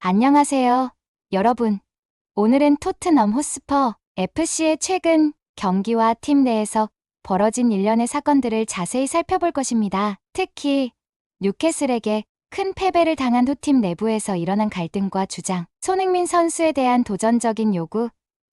안녕하세요. 여러분. 오늘은 토트넘 호스퍼 FC의 최근 경기와 팀 내에서 벌어진 일련의 사건들을 자세히 살펴볼 것입니다. 특히 뉴캐슬에게 큰 패배를 당한 후팀 내부에서 일어난 갈등과 주장, 손흥민 선수에 대한 도전적인 요구,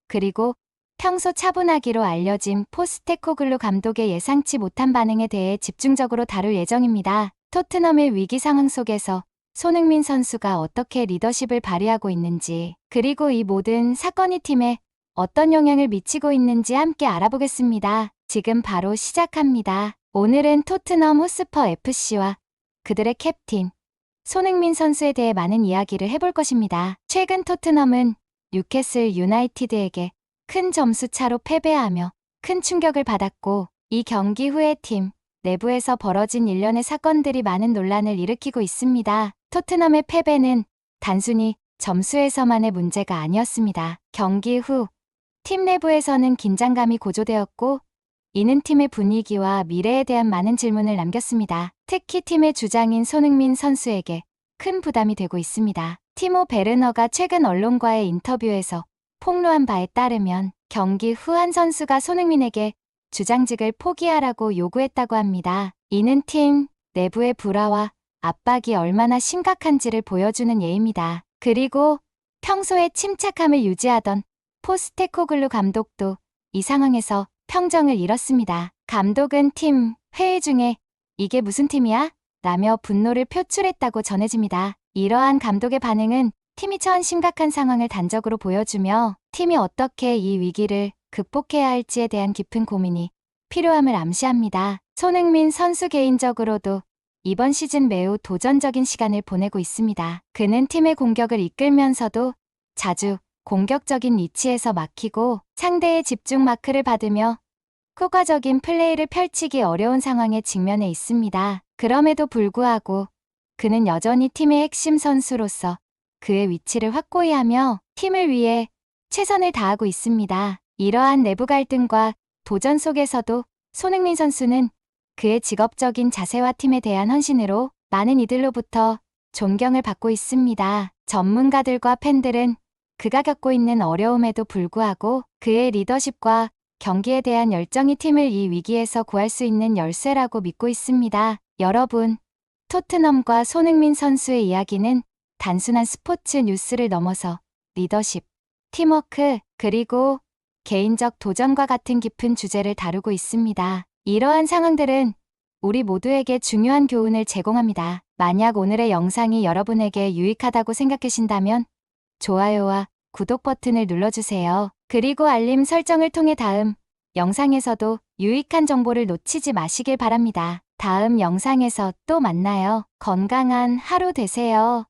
그리고 평소 차분하기로 알려진 포스테코글루 감독의 예상치 못한 반응에 대해 집중적으로 다룰 예정입니다. 토트넘의 위기 상황 속에서 손흥민 선수가 어떻게 리더십을 발휘하고 있는지, 그리고 이 모든 사건이 팀에 어떤 영향을 미치고 있는지 함께 알아보겠습니다. 지금 바로 시작합니다. 오늘은 토트넘 호스퍼 FC와 그들의 캡틴, 손흥민 선수에 대해 많은 이야기를 해볼 것입니다. 최근 토트넘은 뉴캐슬 유나이티드에게 큰 점수 차로 패배하며 큰 충격을 받았고, 이 경기 후에 팀 내부에서 벌어진 일련의 사건들이 많은 논란을 일으키고 있습니다. 토트넘의 패배는 단순히 점수에서만의 문제가 아니었습니다. 경기 후 팀 내부에서는 긴장감이 고조되었고 이는 팀의 분위기와 미래에 대한 많은 질문을 남겼습니다. 특히 팀의 주장인 손흥민 선수에게 큰 부담이 되고 있습니다. 티모 베르너가 최근 언론과의 인터뷰에서 폭로한 바에 따르면 경기 후 한 선수가 손흥민에게 주장직을 포기하라고 요구했다고 합니다. 이는 팀 내부의 불화와 압박이 얼마나 심각한지를 보여주는 예입니다. 그리고 평소에 침착함을 유지하던 포스테코글루 감독도 이 상황에서 평정을 잃었습니다. 감독은 팀 회의 중에 이게 무슨 팀이야? 라며 분노를 표출했다고 전해집니다. 이러한 감독의 반응은 팀이 처한 심각한 상황을 단적으로 보여주며 팀이 어떻게 이 위기를 극복해야 할지에 대한 깊은 고민이 필요함을 암시합니다. 손흥민 선수 개인적으로도 이번 시즌 매우 도전적인 시간을 보내고 있습니다. 그는 팀의 공격을 이끌면서도 자주 공격적인 위치에서 막히고 상대의 집중 마크를 받으며 효과적인 플레이를 펼치기 어려운 상황에 직면해 있습니다. 그럼에도 불구하고 그는 여전히 팀의 핵심 선수로서 그의 위치를 확고히 하며 팀을 위해 최선을 다하고 있습니다. 이러한 내부 갈등과 도전 속에서도 손흥민 선수는 그의 직업적인 자세와 팀에 대한 헌신으로 많은 이들로부터 존경을 받고 있습니다. 전문가들과 팬들은 그가 겪고 있는 어려움에도 불구하고 그의 리더십과 경기에 대한 열정이 팀을 이 위기에서 구할 수 있는 열쇠라고 믿고 있습니다. 여러분, 토트넘과 손흥민 선수의 이야기는 단순한 스포츠 뉴스를 넘어서 리더십, 팀워크, 그리고 개인적 도전과 같은 깊은 주제를 다루고 있습니다. 이러한 상황들은 우리 모두에게 중요한 교훈을 제공합니다. 만약 오늘의 영상이 여러분에게 유익하다고 생각하신다면 좋아요와 구독 버튼을 눌러주세요. 그리고 알림 설정을 통해 다음 영상에서도 유익한 정보를 놓치지 마시길 바랍니다. 다음 영상에서 또 만나요. 건강한 하루 되세요.